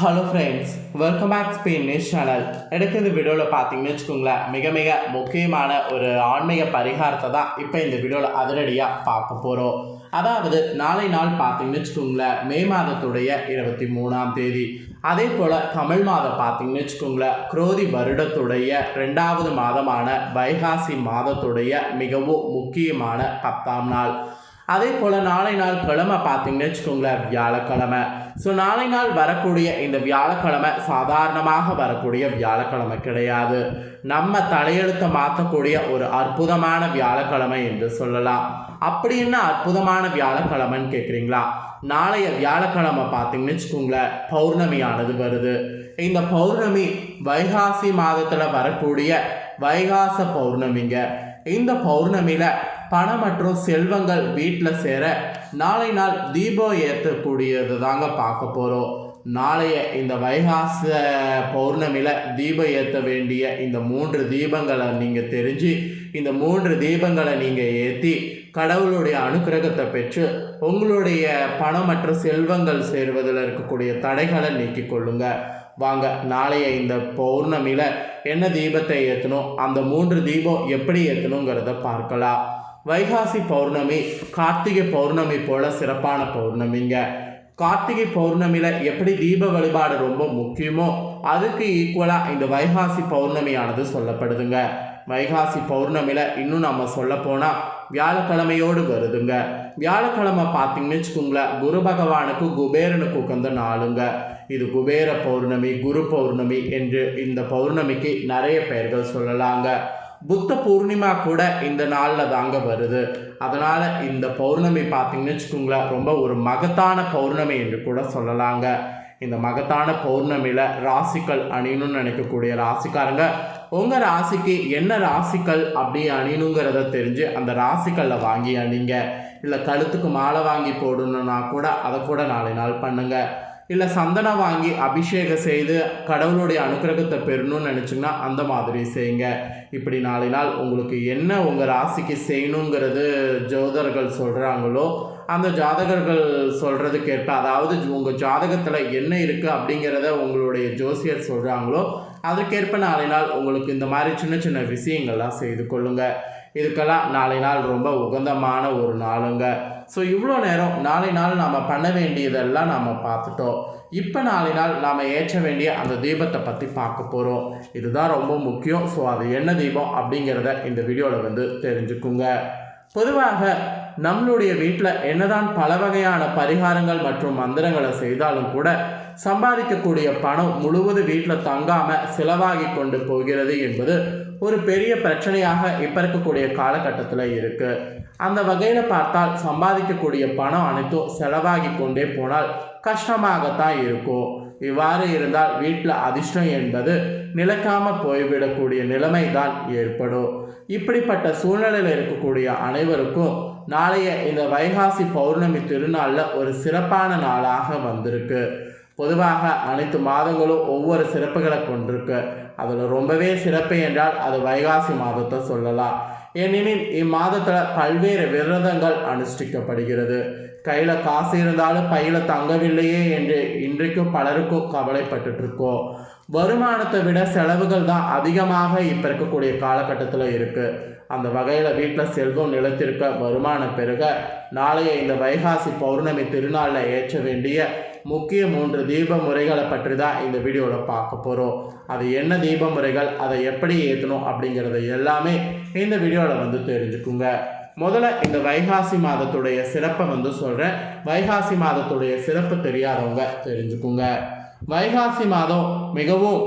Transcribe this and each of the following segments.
Hello friends welcome back Spain news channel எடுக்க இந்த வீடியோவில் பார்த்தீங்கன்னு வச்சுக்கோங்களேன் மிக மிக முக்கியமான ஒரு ஆன்மீக பரிகாரத்தை தான் இப்போ இந்த வீடியோவில் அதிரடியாக பார்க்க போகிறோம் அதாவது நாளை நாள் பார்த்தீங்கன்னு வச்சுக்கோங்களேன் மே மாதத்துடைய இருபத்தி மூணாம் தேதி. அதே போல் தமிழ் மாதம் பார்த்தீங்கன்னு வச்சுக்கோங்களேன் குரோதி வருடத்துடைய ரெண்டாவது மாதமான வைகாசி மாதத்துடைய மிகவும் முக்கியமான பத்தாம் நாள். அதே போல் நாளை நாள் கிழமை பார்த்தீங்கன்னு வச்சுக்கோங்களேன் வியாழக்கிழமை. ஸோ நாளை நாள் வரக்கூடிய இந்த வியாழக்கிழமை சாதாரணமாக வரக்கூடிய வியாழக்கிழமை கிடையாது. நம்ம தலையெழுத்தை மாற்றக்கூடிய ஒரு அற்புதமான வியாழக்கிழமை என்று சொல்லலாம். அப்படி என்ன அற்புதமான வியாழக்கிழமைன்னு கேட்குறீங்களா நாளைய வியாழக்கிழமை பார்த்தீங்கன்னு வச்சுக்கோங்களேன் பௌர்ணமியானது வருது. இந்த பௌர்ணமி வைகாசி மாதத்தில் வரக்கூடிய வைகாச பௌர்ணமிங்க. இந்த பௌர்ணமியில் பணம் மற்றும் செல்வங்கள் வீட்டில் சேர நாளை நாள் தீபம் ஏற்றக்கூடியது தாங்க பார்க்க போகிறோம் நாளைய இந்த வைகாச பௌர்ணமியில் தீபம் ஏற்ற வேண்டிய இந்த மூன்று தீபங்களை நீங்கள் தெரிஞ்சு இந்த மூன்று தீபங்களை நீங்கள் ஏற்றி கடவுளுடைய அனுக்கிரகத்தை பெற்று உங்களுடைய பணம் மற்றும் செல்வங்கள் சேருவதில் இருக்கக்கூடிய தடைகளை நீக்கிக் கொள்ளுங்கள் வாங்க நாளைய இந்த பௌர்ணமியில் என்ன தீபத்தை ஏற்றணும் அந்த மூன்று தீபம் எப்படி ஏற்றணுங்கிறத பார்க்கலாம். வைகாசி பௌர்ணமி கார்த்திகை பௌர்ணமி போல சிறப்பான பௌர்ணமிங்க. கார்த்திகை பௌர்ணமியில் எப்படி தீப வழிபாடு ரொம்ப முக்கியமோ அதுக்கு ஈக்குவலாக இந்த வைகாசி பௌர்ணமியானது சொல்லப்படுதுங்க. வைகாசி பௌர்ணமியில் இன்னும் நம்ம சொல்ல போனால் வியாழக்கிழமையோடு வருதுங்க. வியாழக்கிழமை பார்த்தீங்கன்னு வச்சுக்கோங்களேன் குரு பகவானுக்கு குபேரனுக்கு உகந்த நாளுங்க. இது குபேர பௌர்ணமி குரு பௌர்ணமி என்று இந்த பௌர்ணமிக்கு நிறைய பெயர்கள் சொல்லலாங்க. புத்த பூர்ணிமா கூட இந்த நாளில் தாங்க வருது. அதனால் இந்த பௌர்ணமி பார்த்தீங்கன்னு வச்சுக்கோங்களேன் ரொம்ப ஒரு மகத்தான பௌர்ணமி என்று கூட சொல்லலாங்க. இந்த மகத்தான பௌர்ணமியில் ராசிகள் அணியணும்னு நினைக்கக்கூடிய ராசிக்காரங்க உங்கள் ராசிக்கு என்ன ராசிக்கள் அப்படி அணியணுங்கிறத தெரிஞ்சு அந்த ராசிகளில் வாங்கி அணிங்க. இல்லை கழுத்துக்கு மாலை வாங்கி போடணுன்னா கூட அதை கூட நாளை நாள் பண்ணுங்கள் இல்லை சந்தனம் வாங்கி அபிஷேகம் செய்து கடவுளுடைய அனுக்கிரகத்தை பெறணும்னு நினச்சிங்கன்னா அந்த மாதிரி செய்யுங்க. இப்படி நாளை நாள் உங்களுக்கு என்ன உங்கள் ராசிக்கு செய்யணுங்கிறது ஜோதர்கள் சொல்கிறாங்களோ அந்த ஜாதகர்கள் சொல்கிறதுக்கேற்ப அதாவது உங்கள் ஜாதகத்தில் என்ன இருக்குது அப்படிங்கிறத உங்களுடைய ஜோசியர் சொல்கிறாங்களோ அதற்கேற்ப நாளை நாள் உங்களுக்கு இந்த மாதிரி சின்ன சின்ன விஷயங்கள்லாம் செய்து கொள்ளுங்கள் இதுக்கெல்லாம் நாளை நாள் ரொம்ப உகந்தமான ஒரு நாளுங்க. ஸோ இவ்வளோ நேரம் நாளை நாள் நாம் பண்ண வேண்டியதெல்லாம் நாம் பார்த்துட்டோம். இப்போ நாளை நாள் நாம் ஏற்ற வேண்டிய அந்த தீபத்தை பற்றி பார்க்க போகிறோம் இதுதான் ரொம்ப முக்கியம். ஸோ அது என்ன தீபம் அப்படிங்கிறத இந்த வீடியோவில் வந்து தெரிஞ்சுக்குங்க. பொதுவாக நம்மளுடைய வீட்டில் என்னதான் பல வகையான பரிகாரங்கள் மற்றும் மந்திரங்களை செய்தாலும் கூட சம்பாதிக்கக்கூடிய பணம் முழுவதும் வீட்டில் தங்காமல் செலவாகி கொண்டு போகிறது என்பது ஒரு பெரிய பிரச்சனையாக இப்போ இருக்கக்கூடிய காலகட்டத்தில் இருக்குது அந்த வகையில் பார்த்தால் சம்பாதிக்கக்கூடிய பணம் அனைத்தும் செலவாகி கொண்டே போனால் கஷ்டமாகத்தான் இருக்கும். இவ்வாறு இருந்தால் வீட்டில் அதிர்ஷ்டம் என்பது நிலைக்காமல் போய்விடக்கூடிய நிலைமை தான் ஏற்படும். இப்படிப்பட்ட சூழ்நிலையில் இருக்கக்கூடிய அனைவருக்கும் நாளைய இந்த வைகாசி பௌர்ணமி திருநாளில் ஒரு சிறப்பான நாளாக வந்திருக்கு. பொதுவாக அனைத்து மாதங்களும் ஒவ்வொரு சிறப்புகளை கொண்டிருக்கு. அதில் ரொம்பவே சிறப்பு என்றால் அது வைகாசி மாதத்தை சொல்லலாம். ஏனெனில் இம்மாதத்தில் பல்வேறு விரதங்கள் அனுஷ்டிக்கப்படுகிறது. கையில் காசு இருந்தாலும் பையில் தங்கவில்லையே என்று இன்றைக்கும் பலருக்கும் கவலைப்பட்டுட்டு இருக்கோம் வருமானத்தை விட செலவுகள் தான் அதிகமாக இப்போ இருக்கக்கூடிய காலகட்டத்தில் இருக்குது அந்த வகையில் வீட்டில் செல்வம் நிலத்திற்க வருமானம் பெருக நாளைய இந்த வைகாசி பௌர்ணமி திருநாளில் ஏற்ற வேண்டிய முக்கிய மூன்று தீப முறைகளை பற்றி தான் இந்த வீடியோவில் பார்க்க போகிறோம் அது என்ன தீப முறைகள் அதை எப்படி ஏற்றணும் அப்படிங்கிறத எல்லாமே இந்த வீடியோவில் வந்து தெரிஞ்சுக்குங்க. முதல்ல இந்த வைகாசி மாதத்துடைய சிறப்பை வந்து சொல்கிறேன் வைகாசி மாதத்துடைய சிறப்பு தெரியாதவங்க தெரிஞ்சுக்குங்க. வைகாசி மாதம் மிகவும்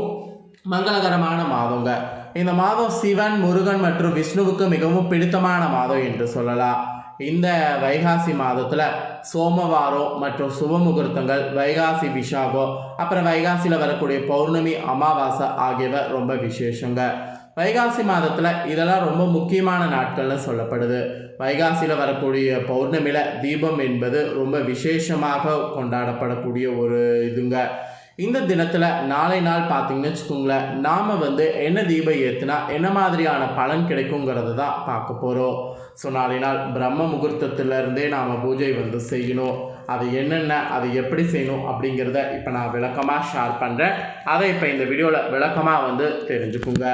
மங்களகரமான மாதங்க. இந்த மாதம் சிவன் முருகன் மற்றும் விஷ்ணுவுக்கு மிகவும் பிடித்தமான மாதம் என்று சொல்லலாம். இந்த வைகாசி மாதத்தில் சோமவாரம் மற்றும் சுப முகூர்த்தங்கள் வைகாசி விஷாகம் அப்புறம் வைகாசியில் வரக்கூடிய பௌர்ணமி அமாவாசை ஆகியவை ரொம்ப விசேஷங்க. வைகாசி மாதத்தில் இதெல்லாம் ரொம்ப முக்கியமான நாட்களில் சொல்லப்படுது. வைகாசியில் வரக்கூடிய பௌர்ணமியில் தீபம் என்பது ரொம்ப விசேஷமாக கொண்டாடப்படக்கூடிய ஒரு இதுங்க. இந்த தினத்தில் நாளை நாள் பார்த்தீங்கன்னு வச்சுக்கோங்களேன் நாம் வந்து என்ன தீபம் ஏற்றுனா என்ன மாதிரியான பலன் கிடைக்குங்கிறது தான் பார்க்க போகிறோம் ஸோ நாளை நாள் பிரம்ம முகூர்த்தத்திலேருந்தே நாம் பூஜை வந்து செய்யணும். அது என்னென்ன அது எப்படி செய்யணும் அப்படிங்கிறத இப்போ நான் விளக்கமாக ஷேர் பண்ணுறேன் அதை இப்போ இந்த வீடியோவில் விளக்கமாக வந்து தெரிஞ்சுக்குங்க.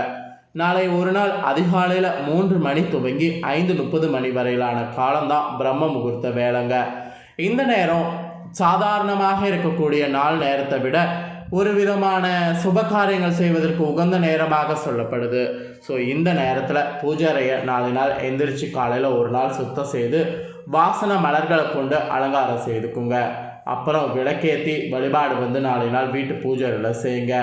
நாளை ஒரு நாள் அதிகாலையில் மூன்று மணி துவங்கி ஐந்து முப்பது மணி வரையிலான காலம்தான் பிரம்ம முகூர்த்த வேலைங்க. இந்த நேரம் சாதாரணமாக இருக்கக்கூடிய நாள் நேரத்தை விட ஒரு விதமான சுப காரியங்கள் செய்வதற்கு உகந்த நேரமாக சொல்லப்படுது. ஸோ இந்த நேரத்தில் பூஜாரையை நாலு நாள் எந்திரிச்சு காலையில் ஒரு நாள் சுத்தம் செய்து வாசன மலர்களை கொண்டு அலங்காரம் செய்துக்குங்க. அப்புறம் விளக்கேற்றி வழிபாடு வந்து நாளை நாள் வீட்டு பூஜைகளில் செய்யுங்க.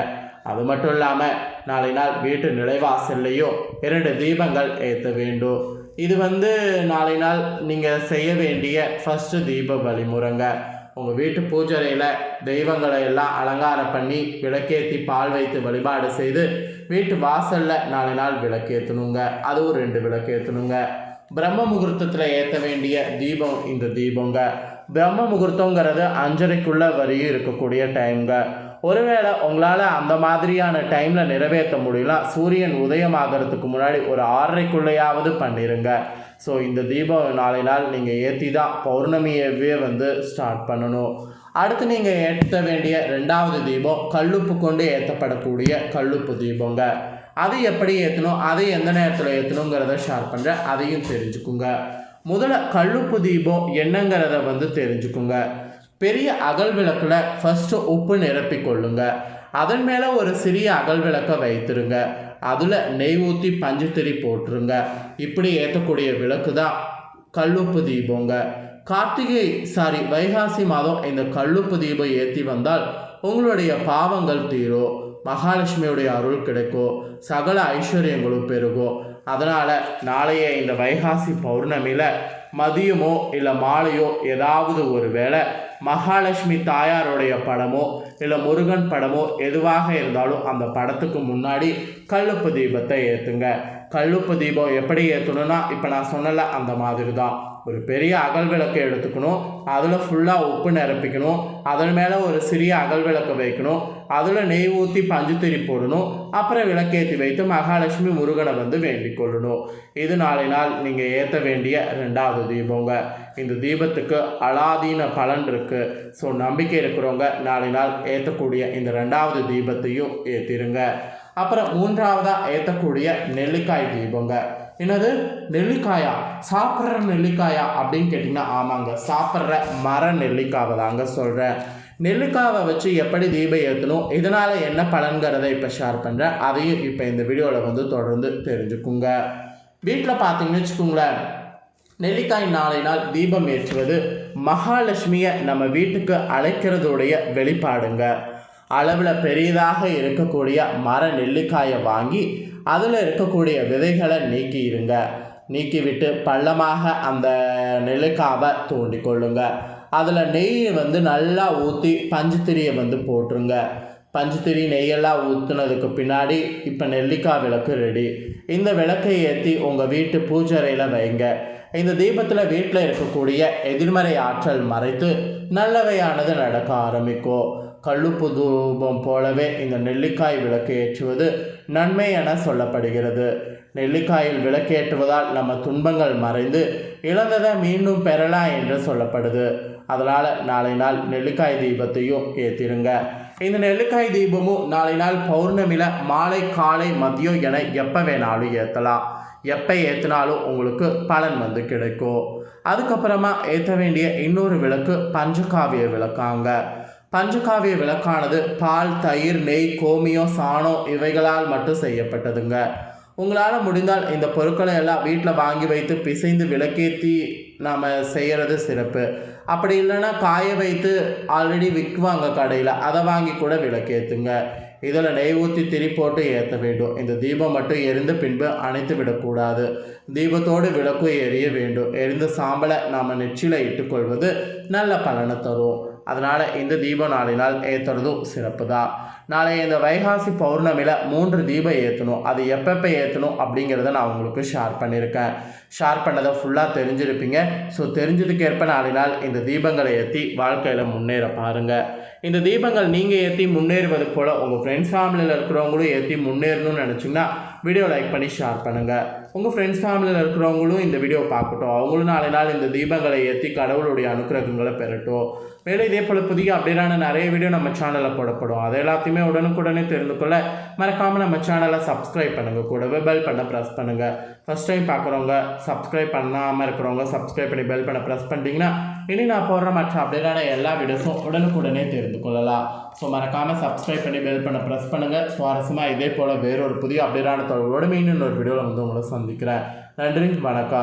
அது மட்டும் இல்லாமல் நாளை நாள் வீட்டு நிலைவாசல்லையும் இரண்டு தீபங்கள் ஏற்ற வேண்டும். இது வந்து நாளை நாள் நீங்கள் செய்ய வேண்டிய ஃபஸ்ட்டு தீப வழிமுறைங்க. உங்கள் வீட்டு பூஜைறையில் தெய்வங்களை எல்லாம் அலங்காரம் பண்ணி விளக்கேற்றி பால் வைத்து வழிபாடு செய்து வீட்டு வாசலில் நாலு நாள் விளக்கேற்றணுங்க அதுவும் ரெண்டு விளக்கேற்றணுங்க பிரம்ம முகூர்த்தத்தில் ஏற்ற வேண்டிய தீபம் இந்த தீபங்க. பிரம்ம முகூர்த்தங்கிறது அஞ்சரைக்குள்ளே வரையும் இருக்கக்கூடிய டைம்ங்க. ஒருவேளை உங்களால் அந்த மாதிரியான டைமில் நிறைவேற்ற முடியல சூரியன் உதயமாகிறதுக்கு முன்னாடி ஒரு ஆறரைக்குள்ளேயாவது பண்ணிடுங்க ஸோ இந்த தீபம் நாளை நாள் நீங்கள் ஏற்றி தான் பௌர்ணமியவே வந்து ஸ்டார்ட் பண்ணணும். அடுத்து நீங்கள் ஏற்ற வேண்டிய ரெண்டாவது தீபம் கல்லுப்பு கொண்டு ஏற்றப்படக்கூடிய கல்லுப்பு தீபங்க. அது எப்படி ஏற்றணும் அதை எந்த நேரத்தில் ஏற்றணுங்கிறத ஷேர் பண்ணுறேன் அதையும் தெரிஞ்சுக்குங்க. முதல்ல கல்லுப்பு தீபம் என்னங்கிறத வந்து தெரிஞ்சுக்குங்க. பெரிய அகல் விளக்கில் ஃபஸ்ட்டு உப்பு நிரப்பிக் கொள்ளுங்க அதன் மேலே ஒரு சிறிய அகல் விளக்கை வைத்துருங்க. அதில் நெய் ஊற்றி பஞ்சுத்திரி போட்டுருங்க. இப்படி ஏற்றக்கூடிய விளக்கு தான் கல்லுப்பு தீபங்க. கார்த்திகை சாரி வைகாசி மாதம் இந்த கல்லுப்பு தீபம் ஏற்றி வந்தால் உங்களுடைய பாவங்கள் தீரும். மகாலட்சுமியுடைய அருள் கிடைக்கும். சகல ஐஸ்வர்யங்களும் பெருகும். அதனால் நாளைய இந்த வைகாசி பௌர்ணமியில் மதியமோ இல்லை மாலையோ ஏதாவது ஒரு வேளை மகாலட்சுமி தாயாருடைய படமோ இல்லை முருகன் படமோ எதுவாக இருந்தாலும் அந்த படத்துக்கு முன்னாடி கல்லுப்பு தீபத்தை ஏற்றுங்க கல்லுப்பு தீபம் எப்படி ஏற்றணும்னா இப்போ நான் சொன்னல அந்த மாதிரி தான் ஒரு பெரிய அகல் விளக்கு எடுத்துக்கணும். அதில் ஃபுல்லாக உப்பு நிரப்பிக்கணும். அதன் மேலே ஒரு சிறிய அகல் விளக்கு வைக்கணும். அதில் நெய் ஊற்றி பஞ்சுத்திரி போடணும். அப்புறம் விளக்கேற்றி வைத்து மகாலட்சுமி முருகனை வந்து வேண்டிக் கொள்ளணும். இது நாளை நாள் நீங்கள் ஏற்ற வேண்டிய ரெண்டாவது தீபங்க. இந்த தீபத்துக்கு அலாதீன பலன் இருக்குது ஸோ நம்பிக்கை இருக்கிறவங்க நாளை நாள் ஏற்றக்கூடிய இந்த ரெண்டாவது தீபத்தையும் ஏற்றிருங்க அப்புறம் மூன்றாவதாக ஏற்றக்கூடிய நெல்லிக்காய் தீபங்க. என்னது? நெல்லிக்காயா? சாப்பிட்ற நெல்லிக்காயா அப்படின்னு கேட்டிங்கன்னா ஆமாங்க. சாப்பிட்ற மர நெல்லிக்காவை தாங்க சொல்கிறேன் நெல்லுக்காவை வச்சு எப்படி தீபம் ஏற்றணும் இதனால் என்ன பலன்கிறத இப்போ ஷேர் பண்ணுறேன் அதையும் இப்போ இந்த வீடியோவில் வந்து தொடர்ந்து தெரிஞ்சுக்குங்க. வீட்டில் பார்த்தீங்கன்னு வச்சுக்கோங்களேன் நெல்லிக்காய் நாளை நாள் தீபம் ஏற்றுவது மகாலட்சுமியை நம்ம வீட்டுக்கு அழைக்கிறதுடைய வெளிப்பாடுங்க. அளவில் பெரியதாக இருக்கக்கூடிய மர நெல்லிக்காயை வாங்கி அதில் இருக்கக்கூடிய விதைகளை நீக்கிடுங்க. நீக்கிவிட்டு பள்ளமாக அந்த நெல்லிக்காவை தூண்டிக்கொள்ளுங்கள் அதில் நெய் வந்து நல்லா ஊற்றி பஞ்சுத்திரியை வந்து போட்டுருங்க. பஞ்சுத்திரி நெய்யெல்லாம் ஊற்றுனதுக்கு பின்னாடி இப்போ நெல்லிக்காய் விளக்கு ரெடி இந்த விளக்கை ஏற்றி உங்கள் வீட்டு பூஜைறையில் வைங்க. இந்த தீபத்தில் வீட்டில் இருக்கக்கூடிய எதிர்மறை ஆற்றல் மறைத்து நல்லவையானது நடக்க ஆரம்பிக்கும். கல்லுப்பு தூபம் போலவே இந்த நெல்லிக்காய் விளக்கு ஏற்றுவது நன்மை என சொல்லப்படுகிறது. நெல்லிக்காயில் விளக்கேற்றுவதால் நம்ம துன்பங்கள் மறைந்து இழந்ததை மீண்டும் பெறலாம் என்று சொல்லப்படுது. அதனால் நாளை நாள் நெல்லிக்காய் தீபத்தையும் ஏற்றிருங்க இந்த நெல்லிக்காய் தீபமும் நாளை நாள் பௌர்ணமியில் மாலை காலை மதியம் என எப்போ வேணாலும் ஏற்றலாம் எப்போ ஏற்றினாலும் உங்களுக்கு பலன் வந்து கிடைக்கும். அதுக்கப்புறமா ஏற்ற வேண்டிய இன்னொரு விளக்கு பஞ்சகாவிய விளக்காங்க. பஞ்சகாவிய விளக்கானது பால் தயிர் நெய் கோமியம் சாணம் இவைகளால் மட்டும் செய்யப்பட்டதுங்க. உங்களால் முடிந்தால் இந்த பொருட்களை எல்லாம் வீட்டில் வாங்கி வைத்து பிசைந்து விளக்கேற்றி நாம் செய்கிறது சிறப்பு. அப்படி இல்லைன்னா காய வைத்து ஆல்ரெடி விற்குவாங்க கடையில். அதை வாங்கி கூட விளக்கேற்றுங்க இதில் நெய் ஊற்றி திரி போட்டு ஏற்ற வேண்டும். இந்த தீபம் மட்டும் எரிந்த பின்பு அணைத்து விடக்கூடாது தீபத்தோடு விளக்கு எரிய வேண்டும். எரிந்த சாம்பலை நாம் நெற்றியில் இட்டுக்கொள்வது நல்ல பலனை தரும். அதனால் இந்த தீப நாளினால் ஏற்றுறதும் சிறப்பு தான் நாளை இந்த வைகாசி பௌர்ணமியில் மூன்று தீபம் ஏற்றணும் அது எப்பப்போ ஏற்றணும் அப்படிங்கிறத நான் உங்களுக்கு ஷேர் பண்ணியிருக்கேன் ஷேர் பண்ணதை ஃபுல்லாக தெரிஞ்சிருப்பீங்க. ஸோ தெரிஞ்சதுக்கேற்ப நாளை நாள் இந்த தீபங்களை ஏற்றி வாழ்க்கையில் முன்னேற பாருங்கள் இந்த தீபங்கள் நீங்கள் ஏற்றி முன்னேறுவது போல் உங்கள் ஃப்ரெண்ட்ஸ் ஃபேமிலியில் இருக்கிறவங்களும் ஏற்றி முன்னேறணும்னு நினச்சிங்கன்னா வீடியோ லைக் பண்ணி ஷேர் பண்ணுங்கள் உங்கள் ஃப்ரெண்ட்ஸ் ஃபேமிலியில் இருக்கிறவங்களும் இந்த வீடியோ பார்க்கட்டும். அவங்களும் நாளை நாள் இந்த தீபங்களை ஏற்றி கடவுளுடைய அனுக்கிரகங்களை பெறட்டும். மேலும் இதே போல் புதிய அப்டேட்டான நிறைய வீடியோ நம்ம சேனலில் போடப்படும். அது எல்லாத்தையுமே உடனுக்குடனே தெரிந்து கொள்ள மறக்காமல் நம்ம சேனலை சப்ஸ்கிரைப் பண்ணுங்கள் கூடவே பெல் பண்ண ப்ரெஸ் பண்ணுங்கள் ஃபஸ்ட் டைம் பார்க்குறவங்க சப்ஸ்கிரைப் பண்ணாமல் இருக்கிறவங்க சப்ஸ்கிரைப் பண்ணி பெல் பண்ண ப்ரெஸ் பண்ணிட்டீங்கன்னா இனி நான் போடுற மற்ற அப்டேட்டான எல்லா வீடியோஸும் உடனுக்குடனே தெரிந்து கொள்ளலாம். ஸோ மறக்காமல் சப்ஸ்கிரைப் பண்ணி பெல் பண்ண ப்ரெஸ் பண்ணுங்கள் சுவாரஸ்யமாக இதே போல் வேறொரு புதிய அப்டேட்டான தொடர்போடு மீண்டும் ஒரு வீடியோவில் வந்து உங்களை சந்திக்கிறேன். நன்றி வணக்கம்.